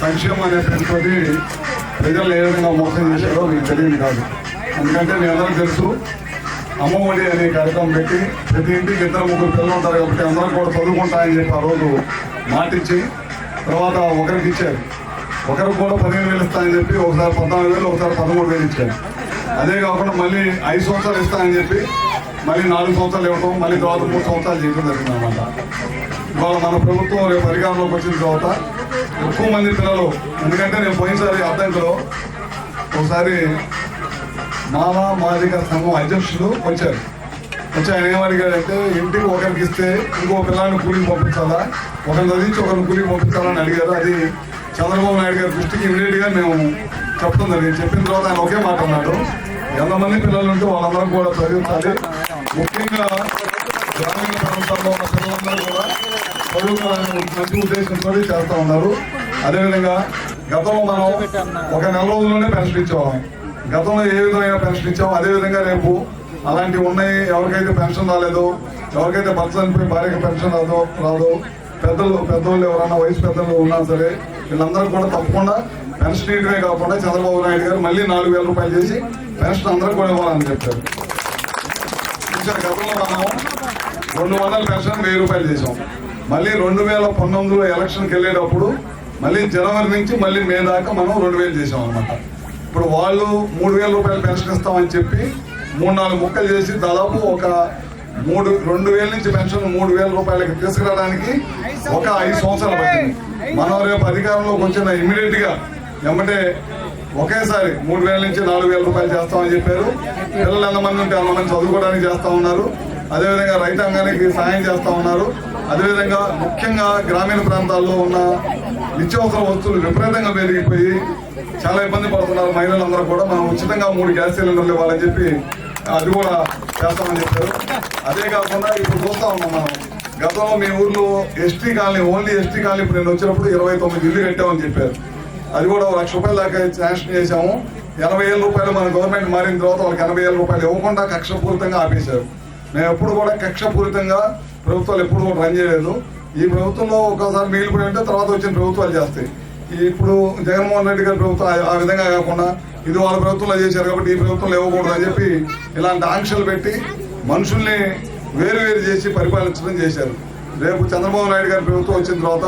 సంక్షేమం అనే ప్రజలు ఏ విధంగా మోసం చేశారో మీకు తెలియదు కాదు. ఎందుకంటే మీ అందరూ తెలుసు అమ్మఒడి అనే కార్యక్రమం పెట్టి ప్రతి ఇంటికి ఇద్దరు ముగ్గురు పిల్లలు ఉంటారు కాబట్టి అందరూ కూడా చదువుకుంటాయని చెప్పి ఆ రోజు మాటిచ్చి తర్వాత ఒకరికి ఇచ్చారు. ఒకరికి కూడా పదిహేను వేలు ఇస్తానని చెప్పి ఒకసారి పద్నాలుగు వేలు ఒకసారి పదమూడు వేలు ఇచ్చారు. అదే కాకుండా మళ్ళీ ఐదు సంవత్సరాలు ఇస్తానని చెప్పి మళ్ళీ నాలుగు సంవత్సరాలు ఇవ్వటం మళ్ళీ తర్వాత మూడు సంవత్సరాలు చేయడం జరిగిందనమాట ఇవాళ మన ప్రభుత్వం రేపు అధికారంలోకి వచ్చిన తర్వాత ఎక్కువ మంది పిల్లలు. ఎందుకంటే నేను పోయినసారి అర్థంలో ఒకసారి మామ మాదిక సంఘం అధ్యక్షులు వచ్చారు. వచ్చి ఆయన ఏమడిగాడంటే ఇంటికి ఒకరికి ఇస్తే ఇంకో పిల్లాన్ని కూలికి పంపించాలా? ఒకరిని చదివించి ఒకరిని కూలికి పంపించాలని అడిగారు. అది చంద్రబాబు నాయుడు గారి దృష్టికి ఇమీడియట్గా మేము చెప్తాం జరిగింది. చెప్పిన తర్వాత ఆయన ఒకే మాట అన్నాడు. ఎంతమంది పిల్లలు ఉంటే వాళ్ళందరం కూడా చదివించాలి. ముఖ్యంగా గ్రామీణ ప్రాంతాల్లో ఉన్న చదువుకోవాలని మంచి ఉద్దేశంతో చేస్తా ఉన్నారు. అదేవిధంగా గతంలో మనం ఒక నెల రోజుల్లోనే పెన్షన్ ఇచ్చేవాళ్ళం. గతంలో ఏ విధమైన పెన్షన్ ఇచ్చామో అదే విధంగా రేపు అలాంటివి ఉన్నాయి. ఎవరికైతే పెన్షన్ రాలేదో ఎవరికైతే భర్త చనిపోయి భార్యకి పెన్షన్ రాదో రాదో పెద్దలు పెద్దోళ్ళు ఎవరన్నా వయసు పెద్దలు ఉన్నా సరే వీళ్ళందరూ కూడా తప్పకుండా పెన్షన్ ఇవ్వడమే కాకుండా చంద్రబాబు నాయుడు గారు మళ్ళీ నాలుగు వేల రూపాయలు చేసి పెన్షన్ అందరూ కూడా ఇవ్వాలని చెప్పారు. గతంలో మనం రెండు వందల పెన్షన్ వెయ్యి రూపాయలు చేసాం. మళ్ళీ రెండు వేల పంతొమ్మిదిలో ఎలక్షన్కి వెళ్ళేటప్పుడు మళ్ళీ జనవరి నుంచి మళ్ళీ మే దాకా మనం రెండు వేలు చేసాం అనమాట ఇప్పుడు వాళ్ళు మూడు వేల రూపాయలు పెన్షన్ ఇస్తామని చెప్పి మూడు నాలుగు ముక్కలు చేసి దాదాపు ఒక మూడు రెండు వేల నుంచి పెన్షన్ మూడు వేల రూపాయలకి తీసుకురావడానికి ఒక ఐదు సంవత్సరాలు పట్టింది. మనం రేపు అధికారంలోకి వచ్చిన ఇమ్మీడియట్గా ఎమ్మటే ఒకేసారి మూడు వేల నుంచి నాలుగు వేల రూపాయలు చేస్తామని చెప్పారు. పిల్లలు ఎంతమంది ఉంటే అంతమంది చదువుకోవడానికి చేస్తా ఉన్నారు. అదేవిధంగా రైతాంగానికి సాయం చేస్తా ఉన్నారు. అదేవిధంగా ముఖ్యంగా గ్రామీణ ప్రాంతాల్లో ఉన్న నిత్యావసర వస్తువులు విపరీతంగా పెరిగిపోయి చాలా ఇబ్బంది పడుతున్నారు. మహిళలందరూ కూడా మనం ఉచితంగా మూడు గ్యాస్ సిలిండర్లు ఇవ్వాలని చెప్పి అది కూడా చేస్తామని చెప్పారు. అదే కాకుండా ఇప్పుడు చూస్తా ఉన్నాం మనం. గతంలో మీ ఊర్లో ST colony only ST colony ఇప్పుడు నేను వచ్చినప్పుడు ఇరవై తొమ్మిది ఇల్లు కట్టామని చెప్పారు. అది కూడా లక్ష రూపాయల దాకా శాంక్షన్ చేశాము. ఎనభై వేల రూపాయలు మన గవర్నమెంట్ మారిన తర్వాత వాళ్ళకి ఎనభై వేల రూపాయలు ఇవ్వకుండా కక్షపూరితంగా ఆపేశారు. మేము ఎప్పుడు కూడా కక్షపూరితంగా ప్రభుత్వాలు ఎప్పుడు కూడా రన్ చేయలేదు. ఈ ప్రభుత్వంలో ఒకసారి మిగిలిపోయి ఉంటే తర్వాత వచ్చిన ప్రభుత్వాలు చేస్తాయి. ఇప్పుడు జగన్మోహన్ రెడ్డి గారి ప్రభుత్వం ఆ- ఆ విధంగా కాకుండా ఇది వాళ్ళ ప్రభుత్వంలో చేశారు కాబట్టి ఈ ప్రభుత్వంలో ఇవ్వకూడదు అని చెప్పి ఇలాంటి ఆంక్షలు పెట్టి మనుషుల్ని వేరు వేరు చేసి పరిపాలించడం చేశారు. రేపు చంద్రబాబు నాయుడు గారి ప్రభుత్వం వచ్చిన తర్వాత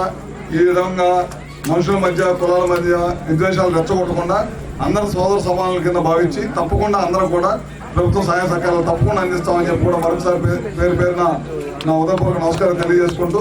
ఈ విధంగా మనుషుల మధ్య కులాల మధ్య విద్వేషాలు రెచ్చగొట్టకుండా అందరూ సోదర సమానుల కింద భావించి తప్పకుండా అందరూ కూడా ప్రభుత్వం సహాయ సహకారాలు తప్పకుండా అందిస్తామని చెప్పి కూడా మరొకసారి పేరు పేరున నా ఉదయపూర్వక నమస్కారం తెలియజేసుకుంటూ